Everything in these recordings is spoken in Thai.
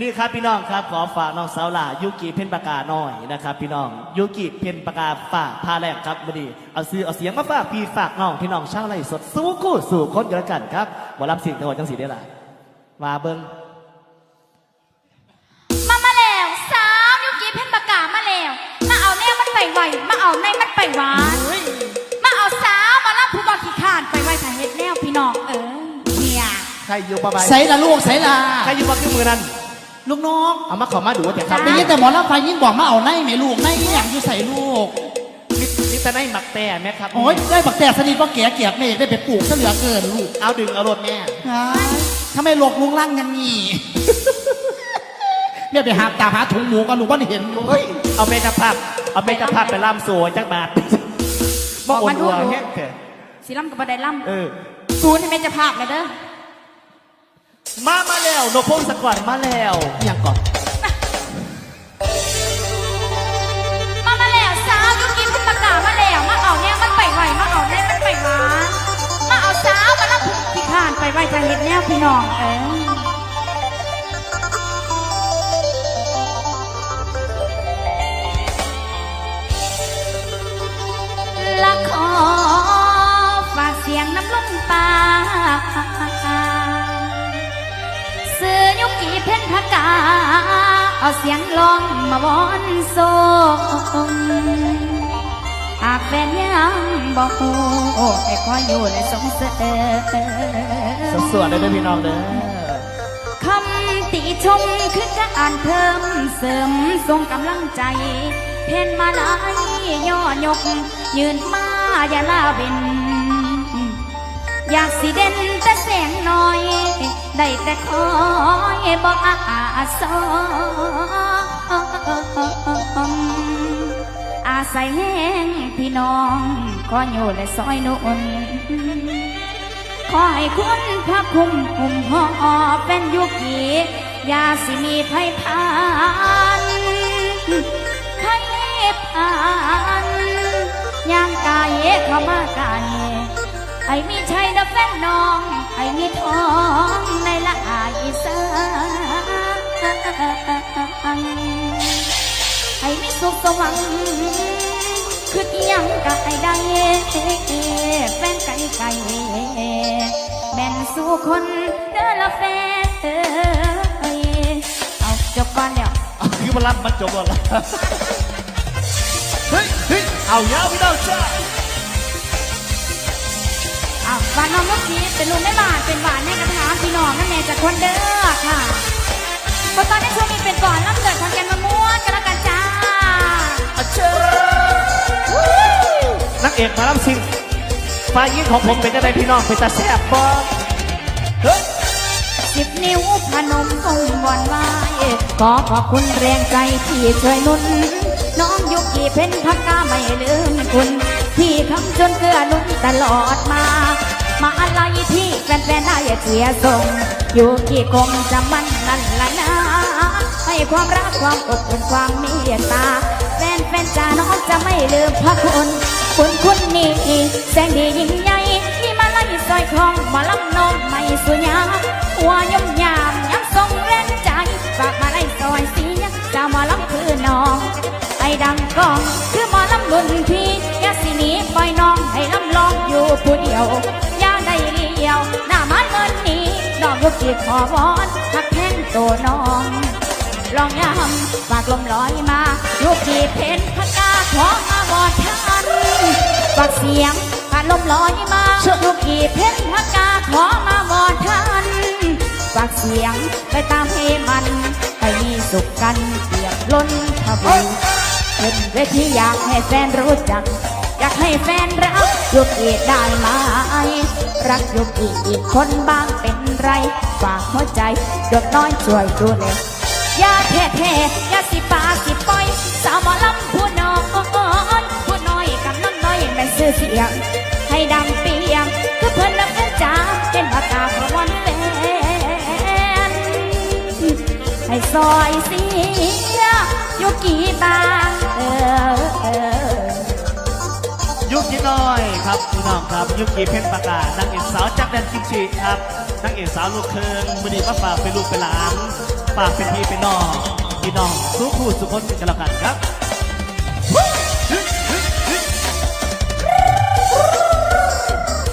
นี่ครับพี่น้องครับขอฝากน้องสาวหล่ายุกิเพ่นปากกาหน่อยนะครับ พี่น้องยุกิเพ่นปากกาฝากพาแรกครับวันนี้เอาซื้อเอาเสียงมาฝากพี่ฝากน้องพี่น้องชาวไร่สดสู้กู้สู่คนกันแล้วกันครับหมอลำสิ่งจังหวัดจังสีได้ล่ะมาเบิ้งมามาแล้วสาวยุกีเพ่นปากกามาแล้วมาเอาแน่มันไปไหวมาเอาในมันไปหวานมาเอาสาวมารับผู้บอกขี้ขานไปไหวถ่ายเฮ็ดแนวพี่น้องเออเนี่ยใครอยู่ประบายใส่ละลูกใส่ละใครอยู่บักที่มือนั้น ลูกน้องเอามาขอมาดูว่าแต่ครับได้ยินแต่หมอลำไฟยิ่งบอกมาเอาในไหมลูกในอหย่างอยู่ใส่ลูกนี่นี่แต่ในหมักแต่แม่ครับโอ้ยได้บักแต่สนิทว่าแก่เกียบเมฆได้ไปปลูกซะเหลือเกินลูกเอาดึงเอารถแม่ฮะทำไมหลกลุงล่างยังงี้ เนี่ยไปหาตามหาถุงหมูกันลูกว่าเห็นลูกเฮ้ยเอาเมตาภาพเอาเมตาภาพไปล่ามโซ่จักบาทมาโอนหัวแห้งแท้สิล่ำกับบัไดล่เออำศูนย์ให้แม่เจะภาพเลยเด้อ มามาแล้วโนพงศกรมาแล้วอหย่างก่อนมามาแล้วสาวยุกีเพ่นปากกามาแล้วมาเอาแน่มันไปไหวมาเอาในมันไปหวานมาเอาสาวมารับผู้ขี้ขานไปไหวถ่ายเฮ็ดแนวพี่น้องเออละขอฝากเสียงน้ำลงปาซื้ เพ่นพกา เอาเสียงลองมาวอนโซงหากแฟนยังบอกโอ้ให้คอยอยู่และสงเสริมสวดๆเลยเด้อพี่น้องเด้อคำติชมคือการเพิ่มเสริมส่งกำลังใจ เพนมาลายย่อยก ยืนมาอย่าลาเบนอยากสิเด่นแต่แสงน้อย ได้แต่คอยบอกอาสองอาศัยแห้งพี่น้องขออยู่และซอยนุ่นขอให้คุณพระคุ้มหุ่มห่อเป็นยุกีอย่าสิมีภัยพานภัยพานย่างกายเข้ามากายไอ้มีชัยดับแฟนน้อง อ้มีทองในละอายเสนไอ้มีสุขสวังคือยังกะไอ้ได้แฟนไก่ไก่แม่นสู่คนเด้อละแฟนเอ้ยเอาจบก่อนเดี๋ยวเอาคือมารับมันจบแล้วเฮ้ยเฮ้ยเอายาวพี่น้องจ้า อะหวานน้องมุกจีเป็นลุงไม่บาทเป็นหวานในกระถางพี่น้องนั่นแม่จากคนเด้อค่ะเพราะตอนนี้ช่วงนี้เป็นก่อนรับเกิดทางแกนมะม่วงกันแล้วกันจ้าอาเชนักเอกมารับสิ่งฝ่ายยิงของผมเป็นอะไรพี่น้องเป็นตาแซ่บบอเฮ้ยสิบนิ้วพนมคงบอนไหวขอขอบคุณแรงใจที่ช่วยหนุน น้องยุกีเพ็นพักกาไม่ลืมคุณ ที่คำจนเกื้อหนุนตลอดมา มาอะไรที่แฟนๆได้เสียส่งอยู่กี่คงจะมันนั่นละนะให้ความรักความอบอุ่นความเมตตา แฟนๆจ้าน้องจะไม่ลืมพระคุณคุณคุณนี่แสงดียิ่งใหญ่ที่มาไล่ซอยคลองมาลำนมไม่สุญญาหัวยมยามย้ำทรงแรงใจฝากมาไล่ซอยสีจ้าหมาลำคือน้องไอ้ดังกองคือมอลำบุญพี่อยาสินีปล่อยน้องให้ลำลองอยู่ผู้เดียว อย่าได้เลี้ยวหน้ามันเมินนี้น้องยุกีขอวอนหักแข้งตัวน้อง ลองย้ำฝากลมลอยมายุกีเพนพกาขอมาบอดทันฝากเสียงฝากลมลอยมายุกีเพนพกาขอมาบอดทันฝากเสียงไปตามให้มันให้มีสุขกันเปียบล้นทวีเป็นเวทีอยากให้แฟนรู้จักากให้แฟนรักยุกีได้ไหมรักยุกีอีกคนบ้างเป็นไร ฝากหัวใจเด็กน้อยช่วยดูแลอย่าแท้แท้อย่าสิปาสิป่อยสาวหมอลำผู้น้อยผู้น้อยกำลังน้อยแม่ซื้อเสียง ให้ดังเปียงคือเพิ่นนับเพิ่นจ๋าเป็นปากกาพระวันแฟนให้ซอยเสียอยู่กี่บางเออ คนี้น้อยครับพี่น้องครับยุคกีเพ่นปากกานักเอกสาวจากแดนกิมจิครับนางเอกสาวลูกเคิงมือดีมาฝากเป็นลูกเป็นหลานฝากเป็นพี่เป็นน้องพี่น้องสู้คู่สุขคนกันแล้วกันครับ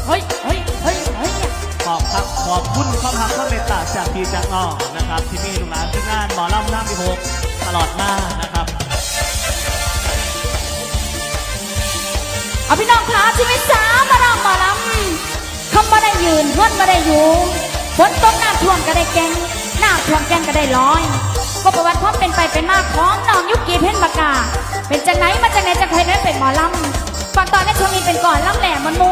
เฮ้ยเฮ้ยเฮ้ยเฮ้ยขอบครับขอบคุณความรักความเมตตาจากพี่จากน้องนะครับ ที่มีลูกหลานที่งานหมอลำหน้ำพิภพตลอดมานะครับ เอาพี่น้องขาชีวิตสาวมาลำมาลำคำว่าได้ยืนเพื่อนมาได้อยู่ฝนตกน้าท่วมก็ได้แกงหน้าท่วมแกงก็ได้ลอย ก็ประวัติความเป็นไปเป็นมาของน้องยุกีเพ่นปากกาเป็นจังไหนมาจากไหนจากใครนั้นเป็นหมอลำฟังตอนในช่วงนี้เป็นก่อนลำแหลมมันมู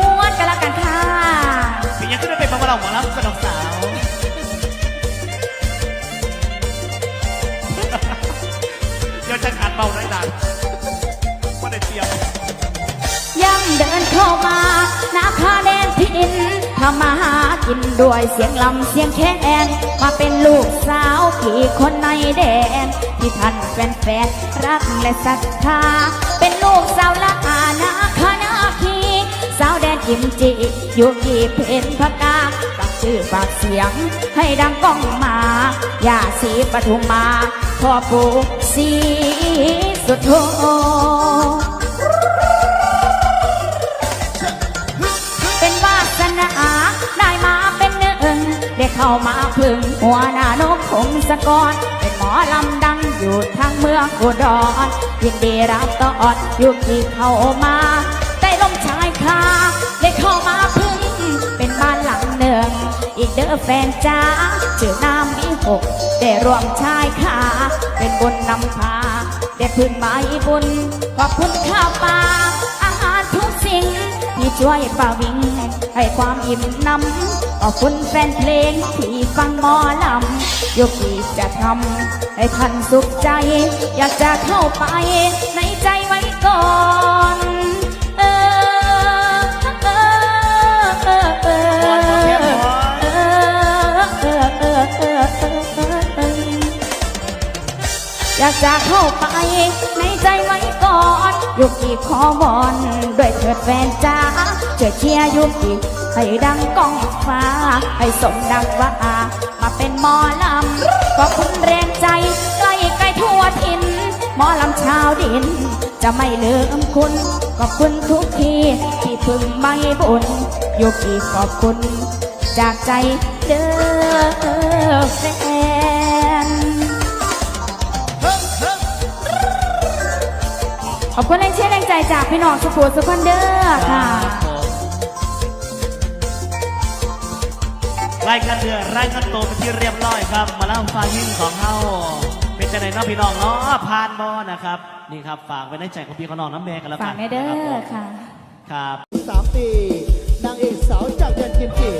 กินด้วยเสียงลำเสียงแคนมาเป็นลูกสาวพี่คนในแดน ที่ท่านแฟนๆรักและศรัทธา เป็นลูกสาวละอานาคานาคีสาวแดนกิมจิอยู่กี่เพนพกาตั้งชื่อฝากเสียงให้ดังก้องมาอย่าสีปทุมมาพ่อปู่สีสุดโทเป็นวาสนา ได้มาเป็นหนึ่งได้เข้ามาพึ่งหัวหน้านกคงสะกอนเป็นหมอลำดังอยู่ทางเมืองอุดรยินดีรับตอดอยู่ที่เข้ามาได้ลมชายคาได้เข้ามาพึ่งเป็นบ้านหลังหนึ่งอีกเด้อแฟนจ้าชื่อนามวิหกได้รวมชายคาเป็นบุญนำพาได้พื้นไม้บุญขอบคุณข้าปลา ที่ช่วยประวิง ให้ความอิ่มนำขอบคุณแฟนเพลงที่ฟังหมอลำยกที่จะทำให้ท่านสุขใจ อยากจะเข้าไปในใจไว้ก่อนเออเออเออเอออยากจะเข้าไปในใจไว้ก่อน อยู่กี่ขอวอนด้วยเถิดแฟนจ ช่วยเชียร์ยุกีให้ดังก้องฟ้า ให้สมดังว่ามาเป็นหมอลำก็คุณแรงใจใกล้ไกลทั่วถิ่นหมอลำชาวดิน จะไม่ลืมคุณขอบคุณทุกทีที่พึงไม่บุญยุกีขอบคุณ จากใจเด้อแฟนขอบคุณแรงเชียร์แรงใจจากพี่น้องสุขุสุขวันเดอร์ค่ะ รายการเดือรายการโตเป็นที่เรียบร้อยครับ มาเล่าฟ้าหินของเฮาเป็นจังไหนเน้องพี่น้องเนาะผ่านบอนะครับ นี่ครับฝากไว้ในใจของพี่ของน้องน้ำแม่กันแล้วกัฝานกในเด้นะครับผอมค่ะ ครับสามปีนางเอกสาวจากแดนกิมจินี่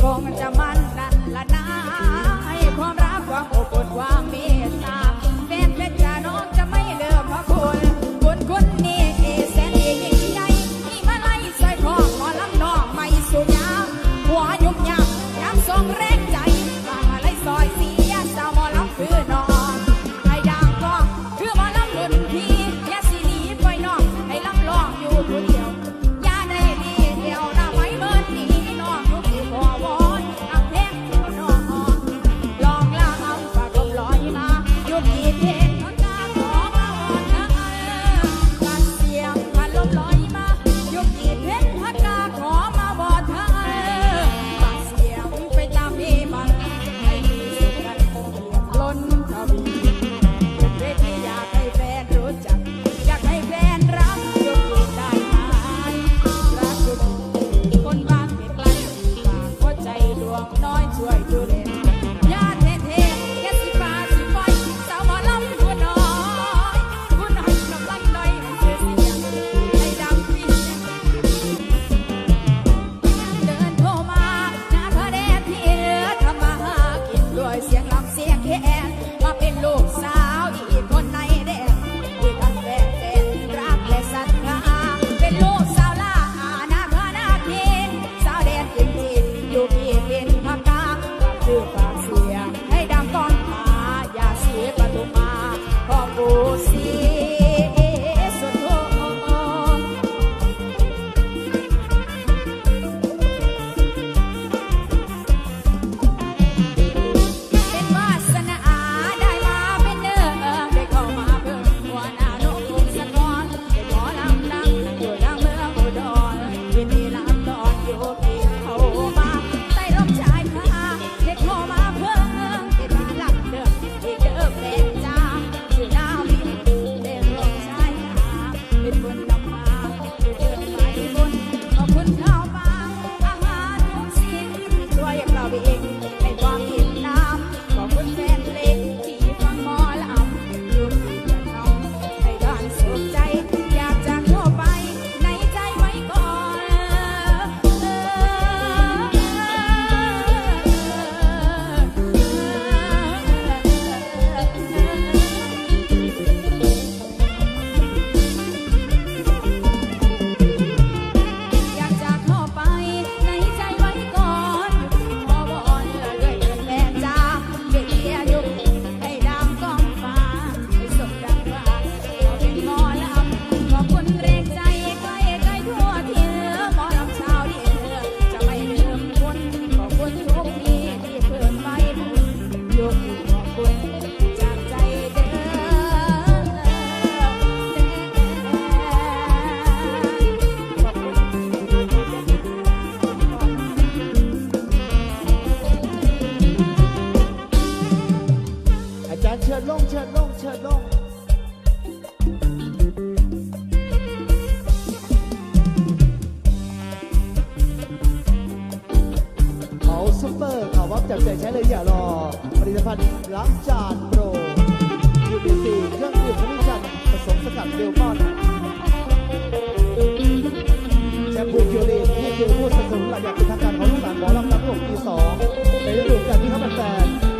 คงจะมา มอบจากใจใช้เลยอย่ารอผลิตภัณฑ์ล้างจานโปรยูบีซีเครื่องดื่มขมิ้นชันผสมสกัดเบลมอนแชมพูคิวรีนี่คือผู้สนับสนุนหลักอย่างเป็นทางการของลูกหลานหมอลำน้ำหลวงทีสองในฤดูกาลที่เข้าพเจ้า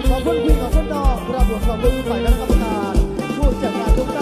ขอบคุณพี่ขอบคุน้องกรับวนความรู้ฝ่ายคณะกรรมการผู้จัดการทุกท่าน